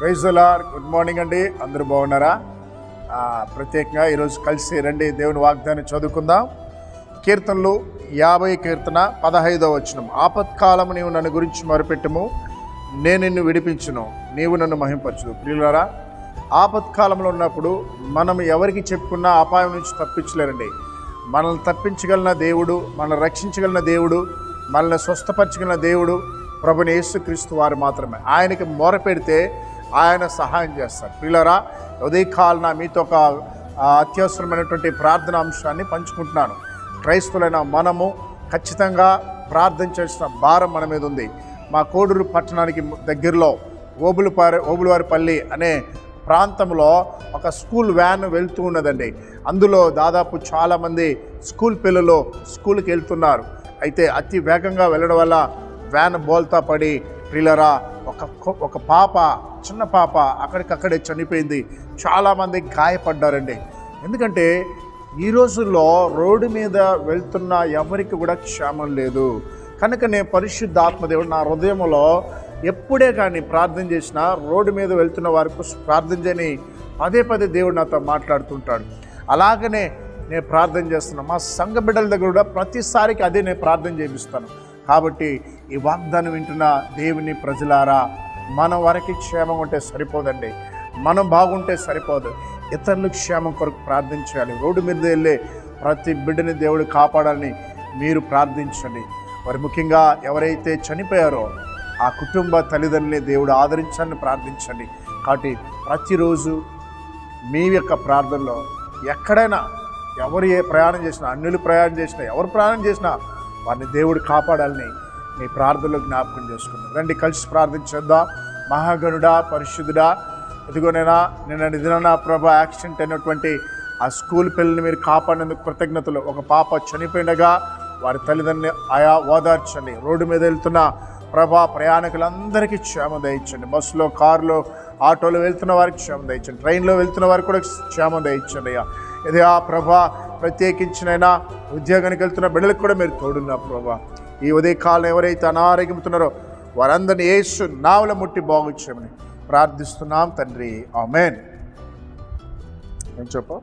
ప్రైజులార్ good morning అండి. అందరూ బాగున్నారా? ప్రత్యేకంగా ఈరోజు కలిసి రండి దేవుని వాగ్దాన్ని చదువుకుందాం. కీర్తనలు యాభై కీర్తన పదహైదవ వచనం. ఆపత్కాలము నీవు నన్ను గురించి మొరపెట్టుము నేను నిన్ను విడిపించును నీవు నన్ను మహింపరచు ప్రియులారా ఆపత్కాలంలో ఉన్నప్పుడు మనం ఎవరికి చెప్పుకున్నా అపాయం నుంచి తప్పించలేరండి. మనల్ని తప్పించగలిగిన దేవుడు మనల్ని రక్షించగలిగిన దేవుడు మనల్ని స్వస్థపరచగలిగిన దేవుడు ప్రభుని యేసుక్రీస్తు వారు మాత్రమే. ఆయనకి మొర పెడితే ఆయన సహాయం చేస్తారు. పిల్లరా ఉదయకాలన మీతో ఒక అత్యవసరమైనటువంటి ప్రార్థన అంశాన్ని పంచుకుంటున్నాను. క్రైస్తులైన మనము ఖచ్చితంగా ప్రార్థన చేసిన భారం మన మీద ఉంది. మా కోడూరు పట్టణానికి దగ్గరలో ఓబులపారి ఓబులవారిపల్లి అనే ప్రాంతంలో ఒక స్కూల్ వ్యాన్ వెళ్తూ ఉన్నదండి. అందులో దాదాపు చాలామంది స్కూల్ పిల్లలు స్కూల్కి వెళ్తున్నారు. అయితే అతి వేగంగా వెళ్ళడం వల్ల వ్యాన్ బోల్తా పడి ట్రిలరా ఒక ఒక పాప చిన్న పాప అక్కడికక్కడే చనిపోయింది. చాలామంది గాయపడ్డారండి. ఎందుకంటే ఈ రోజుల్లో రోడ్డు మీద వెళ్తున్న ఎవరికి కూడా క్షేమం లేదు. కనుక నేను పరిశుద్ధాత్మదేవుడు నా హృదయంలో ఎప్పుడే కానీ ప్రార్థన చేసినా రోడ్డు మీద వెళ్తున్న వారికి ప్రార్థన చేయని పదే పదే దేవుడు నాతో మాట్లాడుతుంటాడు. అలాగనే నేను ప్రార్థన చేస్తున్నా. మా సంఘ బిడ్డల దగ్గర కూడా ప్రతిసారికి అదే నేను ప్రార్థన చేపిస్తాను కాబట్టి ఈ వాగ్దానం వింటున్న దేవుని ప్రజలారా మన వరకు క్షేమం ఉంటే సరిపోదండి. మనం బాగుంటే సరిపోదు. ఇతరులు క్షేమం కొరకు ప్రార్థించాలి. రోడ్డు మీద వెళ్ళే ప్రతి బిడ్డని దేవుడు కాపాడాలని మీరు ప్రార్థించండి. మరి ముఖ్యంగా ఎవరైతే చనిపోయారో ఆ కుటుంబ తల్లిదండ్రులని దేవుడు ఆదరించాలని ప్రార్థించండి. కాబట్టి ప్రతిరోజు మీ యొక్క ప్రార్థనలో ఎక్కడైనా ఎవరు ఏ ప్రయాణం చేసినా అన్యులు ప్రయాణం చేసినా ఎవరు ప్రయాణం చేసినా వారిని దేవుడు కాపాడాలని మీ ప్రార్థనలో జ్ఞాపకం చేసుకుందాం రండి కలిసి ప్రార్థించేద్దాం మహాగణుడా పరిశుద్ధుడా ఇదిగోనైనా నిన్న నిధున ప్రభా యాక్సిడెంట్ అయినటువంటి ఆ స్కూల్ పిల్లల్ని మీరు కాపాడినందుకు కృతజ్ఞతలు. ఒక పాప చనిపోయినగా వారి తల్లిదండ్రిని ఆయా ఓదార్చండి. రోడ్డు మీద వెళ్తున్న ప్రభా ప్రయాణికులందరికీ క్షేమ దయించండి బస్సులో కారులో ఆటోలో వెళ్తున్న వారికి క్షేమం దయించండి ట్రైన్లో వెళ్తున్న వారికి కూడా క్షేమ దయించండి అయ్యా. ఇది ఆ ప్రభా ప్రత్యేకించినైనా ఉద్యోగానికి వెళ్తున్న బిడ్డలకు కూడా మీరు తోడున్న ప్రభా. ఈ ఉదయకాలం ఎవరైతే అనారోగ్యముతున్నారో వారందరినీ యేసు నావల ముట్టి బాగుచ్చామని ప్రార్థిస్తున్నాం తండ్రి. ఆమెన్. ఏం చెప్పు?